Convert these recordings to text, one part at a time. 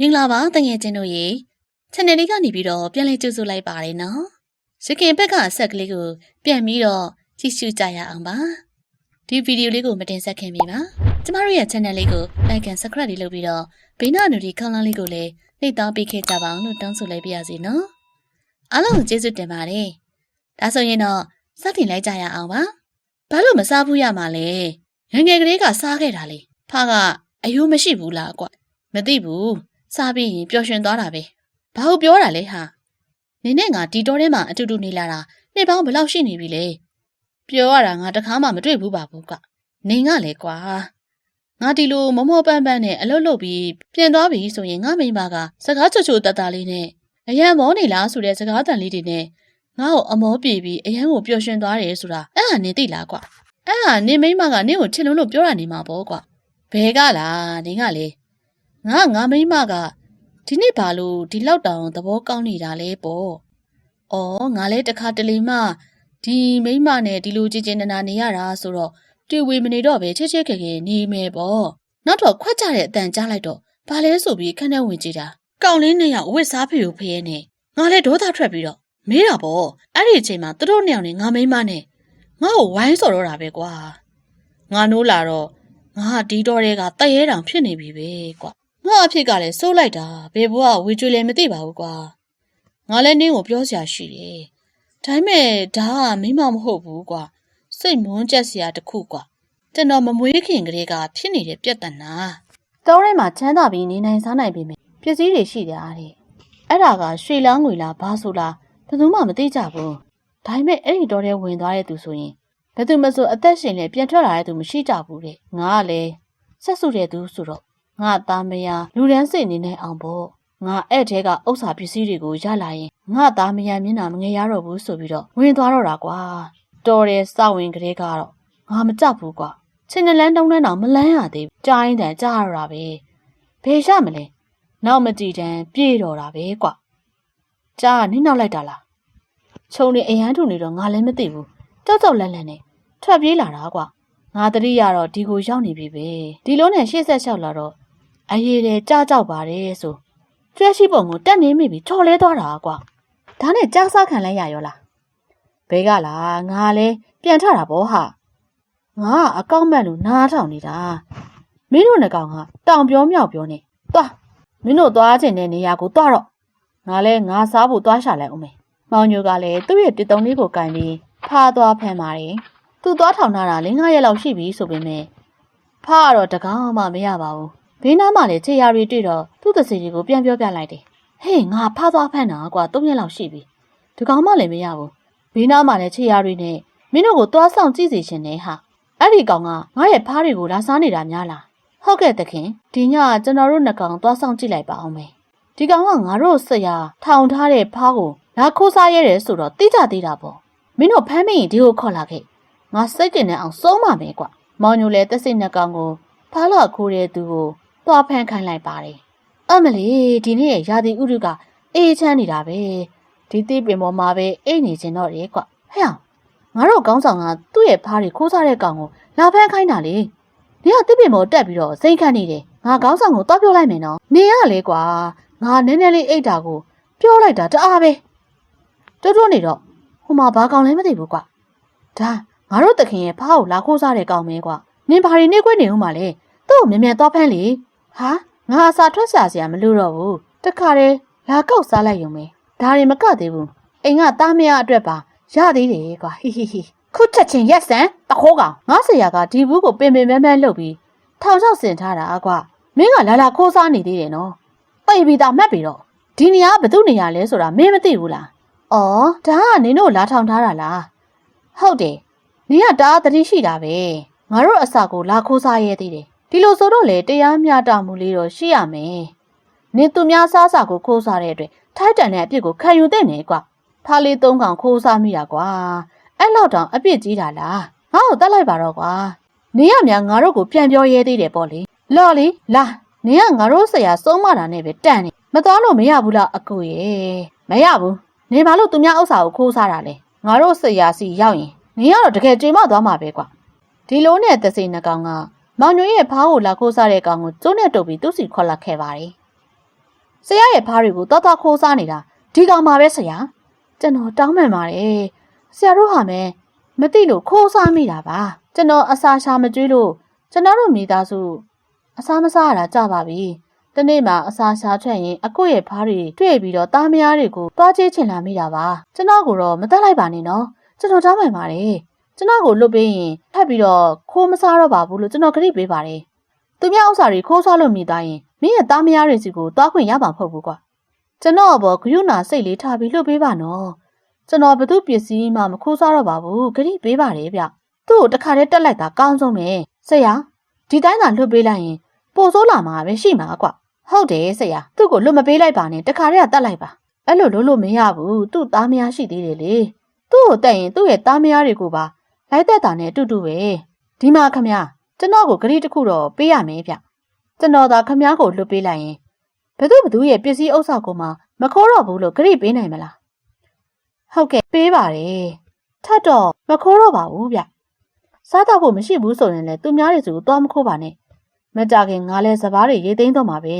မင်္ဂလာပါတငယ်ချင်းတို့ရေ channel လေးကနေပြီးတော့ပြန်လည်ကြိုဆိုလိုက်ပါတယ်နော်ရခင်ဘက်ကအဆက်ကလေးကို ပြန်ပြီးတော့ကြည့်ရှုကြရအောင်ပါဒီဗီဒီယိုလေးကိုမတင်ဆက်ခင်ပြီပါကျမတို့ရဲ့ channel လေးကို like and subscribe လေးလုပ်ပြီးတော့ဘေးနားနူဒီခေါင်းလောင်းလေးကိုလည်းနှိပ်တောင်းပေးခဲ့ကြပါအောင်လို့တောင်းဆိုလိုက်ပါရစေနော်အားလုံးကိုကျေးဇူးတင်ပါတယ်ဒါဆိုရင်တော့စတင်လိုက်ကြရအောင်ပါဘာလို့မစားဘူးရမှာလဲငယ်ငယ်ကလေးကစားခဲ့တာလေဖက အယိုးမရှိဘူးလားကွမသိဘူး စားပြီးရင်ပျော်ရွှင်သွားတာပဲ။ဘာလို့ပြောတာလဲဟာ။နင်းနဲ့ငါဒီတော်ထဲမှာအတူတူနေလာတာနှစ်ပေါင်းဘယ်လောက်ရှိနေပြီလဲ။ပြောရတာငါတခါမှမတွေ့ဘူးပါဘူးက။နင်းကလည်းကွာ။ငါဒီလိုမမောပန်းပန်းနဲ့အလုပ်လုပ်ပြီးပြန်သွားပြီဆိုရင်ငါမိမကစကားချိုချိုတတလေးနဲ့အရန်မောနေလားဆိုတဲ့စကားတန်လေးတွေနဲ့ငါ့ကိုအမောပြေပြီးအရန်ကိုပျော်ရွှင်သွားတယ်ဆိုတာအဲ့ဟာနင်းသိလားကွာ။အဲ့ဟာနင်းမိမကနင်းကိုချစ်လုံးလို့ပြောတာနေမှာပေါ့ကွာ။ဘဲကလားနင်းကလေ ငါငါမိမကဒီနေ့ဘာလို့ဒီလောက်တောင်သဘောကောင်းနေတာလဲပေါ့။အော်ငါလည်းတခါတလေမှဒီမိမနဲ့ဒီလိုကြည်ကျင်နနာနေရတာဆိုတော့တွေ့ဝေမနေတော့ပဲချစ်ချစ်ခင်ခင်နေမယ်ပေါ့။နောက်တော့ခွက်ကြတဲ့အတန်ကြားလိုက်တော့ဘာလဲဆိုပြီးခန်းထဲဝင်ကြည့်တာ။ကောင်းလေးနှစ်ယောက်အဝတ်စားဖေကိုဖရဲနဲ့ငါလည်းဒေါသထွက်ပြီးတော့မေးတာပေါ့။အဲ့ဒီအချိန်မှာသူတို့နှစ်ယောက်နဲ့ငါမိမနဲ့ငါ့ကိုဝိုင်းစော်တော့တာပဲကွာ။ငါနိုးလာတော့ငါဒီတော့တွေကတရဲတောင်ဖြစ်နေပြီပဲကွာ။ ငါအဖြစ်ကလည်းစိုးလိုက်တာဘယ်ဘဝဝေကျွေလည်းမသိပါဘူးကွာငါလည်းနင်းကိုပြောစရာရှိတယ်ဒါပေမဲ့ဒါကမိမမဟုတ်ဘူးကွာစိတ်မွန်းကျက်စရာတစ်ခုကွာကျွန်တော်မမွေးခင်ကလေးကဖြစ်နေတဲ့ပြဿနာတောထဲမှာချမ်းသာပြီးနေနိုင်စားနိုင်ပြီမယ်ပစ္စည်းတွေရှိတယ်အားတဲ့အဲ့ဒါကရွှေလန်းငွေလားဘာဆိုလားဘယ်သူမှမသိကြဘူးဒါပေမဲ့အဲ့ဒီတောထဲဝင်သွားတဲ့သူဆိုရင်ဘယ်သူမဆိုအသက်ရှင်လဲပြန်ထွက်လာတဲ့သူမရှိကြဘူးတဲ့ငါကလည်းဆက်စုတဲ့သူဆိုတော့ ငါသားမယားလူရန်စိတ်နေနိုင်အောင်ပေါ့ငါအဲ့တဲကဥစ္စာပစ္စည်းတွေကိုရလာရင်ငါသားမယားမျက်နှာမငယ်ရတော့ဘူးဆိုပြီးတော့ဝင်သွားတော့တာကွာတော်တယ်စဝင်ကလေးကတော့ငါမကြဘူးကွာချင်းနလန်းတုံးတန်းတော့မလန်းရသေးဘူးကြားရင်တန်ကြားရတာပဲဘယ်ရမလဲနောက်မကြည့်တန်းပြေတော့တာပဲကွာကြားကနင်းနောက်လိုက်တာလားခြုံနေအရန်ထုနေတော့ငါလည်းမသိဘူးကြောက်ကြောက်လန့်လန့်နဲ့ထွက်ပြေးလာတာကွာငါတတိရတော့ဒီကိုရောက်နေပြီပဲဒီလုံးနဲ့ရှေ့ဆက်လျှောက်လာတော့ အရေးတယ်ကြားကြောက်ပါတယ်ဆိုကျွဲရှိပုံကိုတက်နေမိပြီချော်လဲသွားတာကွာဒါနဲ့ကြားစားခံလိုက်ရရောလားဘဲကလားငါလဲပြန်ထတာဗောဟာငါကအကောက်မက်လို့နားထောင်နေတာမင်းတို့နှစ်ကောင်ကတောင်ပြောမြောက်ပြောနေသွားမင်းတို့သွားချင်တဲ့နေရာကိုသွားတော့ငါလဲငါစားဖို့သွားရှာလိုက်အောင်မယ်မောင်ညိုကလည်းသူ့ရဲ့တစ်တုံးလေးကိုကင်ပြီးဖားသွားဖမ်းပါတယ်သူသွားထောင်ထားတာလင်း9ရက်လောက်ရှိပြီဆိုပေမဲ့ဖားကတော့တကောင်းမှမရပါဘူး ဘေးနားမှာလည်းခြေရာတွေတွေ့တော့သူ့သစီတွေကိုပြန်ပြောပြလိုက်တယ်ဟေးငါဖားသွားဖမ်းတာကွာ၃ရက်လောက်ရှိပြီတကောင်းမှလည်းမရဘူးဘေးနားမှာလည်းခြေရာတွေနဲ့မင်းတို့ကိုသွားဆောင်ကြည့်စီရှင်နေဟာအဲ့ဒီကောင်ကငါရဲ့ဖားတွေကိုလာစားနေတာများလားဟုတ်ကဲ့တခင်ဒီညကျွန်တော်တို့နှစ်ကောင်သွားဆောင်ကြည့်လိုက်ပါအောင်မယ်ဒီကောင်ကငါတို့ဆရာထောင်ထားတဲ့ဖားကိုလာခိုးစားရဲတယ်ဆိုတော့တိကျသေးတာပေါ့မင်းတို့ဖမ်းမရင်ဒီကိုခေါ်လာခဲ့ငါစိတ်တင်နေအောင်စုံးပါမယ်ကွမောင်ညိုလည်းတက်စိတ်နှစ်ကောင်ကိုဖားလာခိုးတဲ့သူကို သွားဖမ်းခိုင်းလိုက်ပါတယ်အမလီဒီနေ့ရာသီဥတုကအေးချမ်းနေတာပဲဒီတိပင်ပေါ်မှာပဲအိတ်နေခြင်းတော့တယ်ကွဟဲ့အောင်ငါတို့ကောင်းဆောင်ကသူ့ရဲ့ဖားတွေခိုးစားတဲ့ကောင်ကိုလာဖမ်းခိုင်းတာလေနေကတိပင်ပေါ်တက်ပြီးတော့စိတ်ခတ်နေတယ်ငါကောင်းဆောင်ကိုတော့ပြောလိုက်မယ်နော်နေရလေကွာငါနည်းနည်းလေးအိတ်တာကိုပြောလိုက်တာတအားပဲတိုးတိုးနေတော့ဟိုမှာဘာကောင်လဲမသိဘူးကွာဒါငါတို့တခင်ရဲ့ဖားကိုလာခိုးစားတဲ့ကောင်မဲကွာနင်ဘာတွေနေခွင့်နေဦးမှာလဲသူ့ကိုမြန်မြန်သွားဖမ်းလေ ဟာငါအစာထွက်ရှာစရာမလိုတော့ဘူးတခါတည်းလာကောက်စားလိုက်ရုံပဲဒါတွေမကသေးဘူးအိမ်ကသားမရအတွက်ပါရသေးတယ်ကွာဟိဟိဟိခုချက်ချင်းရက်စံတခိုးကောင်ငါဆရာကဒီဘူးကိုပင်ပင်မန်းမန်းလုပ်ပြီးထောင်ချောက်ဆင်ထားတာကွာမင်းကလာလာခိုးစားနေသေးတယ်နော်ပိတ်ပြီးသားမှတ်ပြီးတော့ဒီနေရာကဘသူနေရာလဲဆိုတာမင်းမသိဘူးလားအော်ဒါကနင်တို့လာထောင်ထားတာလားဟုတ်တယ်နင်ကတအားတတိရှိတာပဲငါတို့အစာကိုလာခိုးစားရဲသေးတယ် ဒီလိုဆိုတော့လေတရားမျှတမှုလေးတော့ရှိရမယ်။နင်သူများစားစာကိုခိုးစားတဲ့အတွက်ထိုက်တန်တဲ့အပြစ်ကိုခံယူတဲ့နေကွာ။ဖားလေးသုံးကောင်ခိုးစားမိတာကွာ။အဲ့လောက်တောင်အပြစ်ကြီးတာလား။ငါ့ကိုတတ်လိုက်ပါတော့ကွာ။နင်ကများငါတို့ကိုပြန်ပြောရဲသေးတယ်ပေါ့လေ။လော်လီလာနင်ကငါတို့ဆရာစုံးမတာနဲ့ပဲတန့်နေ။မသွားလို့မရဘူးလားအကိုရဲ့။မရဘူး။နင်ဘာလို့သူများဥစ္စာကိုခိုးစားတာလဲ။ငါတို့ဆရာစီရောက်ရင်နင်ကတော့တကယ်ကြေမသွားမှာပဲကွာ။ဒီလိုနဲ့သစိနှကောင်က မောင်ညွန့်ရဲ့ဖားကိုလာခိုးစားတဲ့ကောင်ကိုကျိုးနဲ့တုပ်ပြီးသူ့စီခေါ်လာခဲ့ပါတယ်။ဆရာရဲ့ဖားတွေကိုတော်တော်ခိုးစားနေတာဒီကောင်ပါပဲဆရာကျွန်တော်တောင်းပန်ပါတယ်ဆရာတို့ဟာမဲမသိလို့ခိုးစားမိတာပါကျွန်တော်အစာရှာမကျွေးလို့ကျွန်တော်တို့မိသားစုအစာမစားရတာကြပါပြီတနေ့မှအစာရှာထွက်ရင်အကိုရဲ့ဖားတွေတွေ့ပြီးတော့တားမယားတွေကိုတွားချေးချင်လာမိတာပါကျွန်တော်ကိုတော့မတက်လိုက်ပါနဲ့နော်ကျွန်တော်တောင်းပန်ပါတယ် ကျွန်တော်ကိုလွတ်ပေးရင်ထပ်ပြီးတော့ခိုးမစားတော့ပါဘူးလို့ကျွန်တော်ကတိပေးပါတယ်သူများဥစ္စာတွေခိုးစားလို့မိသားရင်မင်းရဲ့တားမယားတွေစီကိုတွားခွင့်ရမှာမဟုတ်ဘူးကွာကျွန်တော်အပေါ်ဂယုဏစိတ်လေးထားပြီးလွတ်ပေးပါနော်ကျွန်တော်ဘသူပစ္စည်းမှမခိုးစားတော့ပါဘူးဂတိပေးပါတယ်ဗျသူ့ကိုတခါတည်းတက်လိုက်တာကောင်းဆုံးပဲဆရာဒီတိုင်းသာလွတ်ပေးလိုက်ရင်ပိုဆိုးလာမှာပဲရှိမှာကွာဟုတ်တယ်ဆရာသူ့ကိုလွတ်မပေးလိုက်ပါနဲ့တခါတည်းကတက်လိုက်ပါအဲ့လိုလုပ်လို့မရဘူးသူ့သားမယားရှိသေးတယ်လေသူ့ကိုတက်ရင်သူ့ရဲ့သားမယားတွေကိုပါ လိုက်သက်တာနဲ့အတူတူပဲဒီမှာခမကျွန်တော်ကိုဂရိတစ်ခုတော့ပေးရမယ်ဗျကျွန်တော်သာခမကိုလွတ်ပေးလိုက်ရင်ဘသူဘသူရဲ့ပစ္စည်းဥစ္စာကိုမှမခိုးတော့ဘူးလို့ဂရိပေးနိုင်မလားဟုတ်ကဲ့ပေးပါတယ်ထပ်တော့မခိုးတော့ပါဘူးဗျစားတော့ဖို့မရှိဘူးဆိုရင်လည်းသူများတွေစုကိုတော့မခိုးပါနဲ့မကြခင်ငါလဲစပားတွေရေးသိမ်းတော့မှာပဲ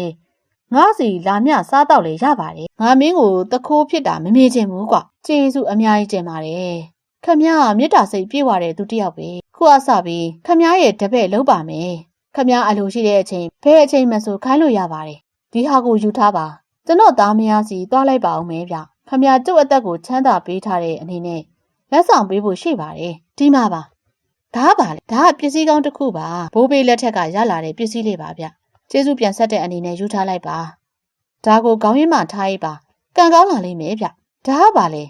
ငါစီလာမျှစားတော့လေရပါတယ်ငါမင်းကိုတခိုးဖြစ်တာမမေ့ချင်ဘူးကွာကျေးဇူးအများကြီးတင်ပါတယ် ခမရမေတ္တာစိတ်ပြေဝတဲ့သူတစ်ယောက်ပဲခုအစပြီးခမရရဲ့တပည့်လုံးပါမယ်ခမရအလိုရှိတဲ့အချိန်ဘယ်အချိန်မှဆိုခိုင်းလို့ရပါတယ်ဒီဟာကိုယူထားပါကျွန်တော်သားမယားစီတွားလိုက်ပါအောင်မယ်ဗျခမရကျုပ်အသက်ကိုချမ်းသာပေးထားတဲ့အနေနဲ့လက်ဆောင်ပေးဖို့ရှိပါတယ်ဒီမှာပါဒါကပါလေဒါကပစ္စည်းကောင်းတစ်ခုပါဘိုးဘေးလက်ထက်ကရလာတဲ့ပစ္စည်းလေးပါဗျကျေးဇူးပြန်ဆက်တဲ့အနေနဲ့ယူထားလိုက်ပါဒါကိုခေါင်းရင်းမှထားရေးပါကံကောင်းလာလိမ့်မယ်ဗျဒါကပါလေ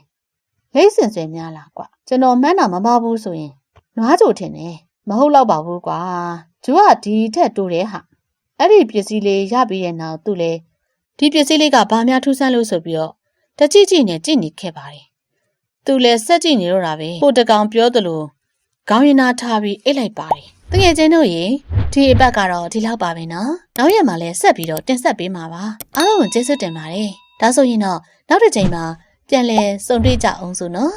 လိမ့်စင်စင်များလားကွကျွန်တော်မှန်းတာမမဘူးဆိုရင်နွားကြိုထင်တယ်မဟုတ်တော့ပါဘူးကွာသူကဒီထက်တိုးတယ်ဟာအဲ့ဒီပစ္စည်းလေးရပြီးရဲ့နောက်သူ့လေဒီပစ္စည်းလေးကဘာများထူးဆန်းလို့ဆိုပြီးတော့တကြည့်ကြည့်နဲ့ကြည့်နေခဲ့ပါတယ်သူလည်းစက်ကြည့်နေတော့တာပဲကိုတကောင်ပြောသလိုခေါင်းရင်းနာထားပြီးအိတ်လိုက်ပါတယ်တကယ်ချင်းတို့ရေဒီအပတ်ကတော့ဒီလောက်ပါပဲနော်နောက်ရက်မှာလည်းဆက်ပြီးတော့တင်ဆက်ပေးမှာပါအားလုံးကိုကျေးဇူးတင်ပါတယ်ဒါဆိုရင်တော့နောက်တစ်ချိန်မှာ ပြန်လည်ဆုံတွေ့ကြအောင်စို့နော်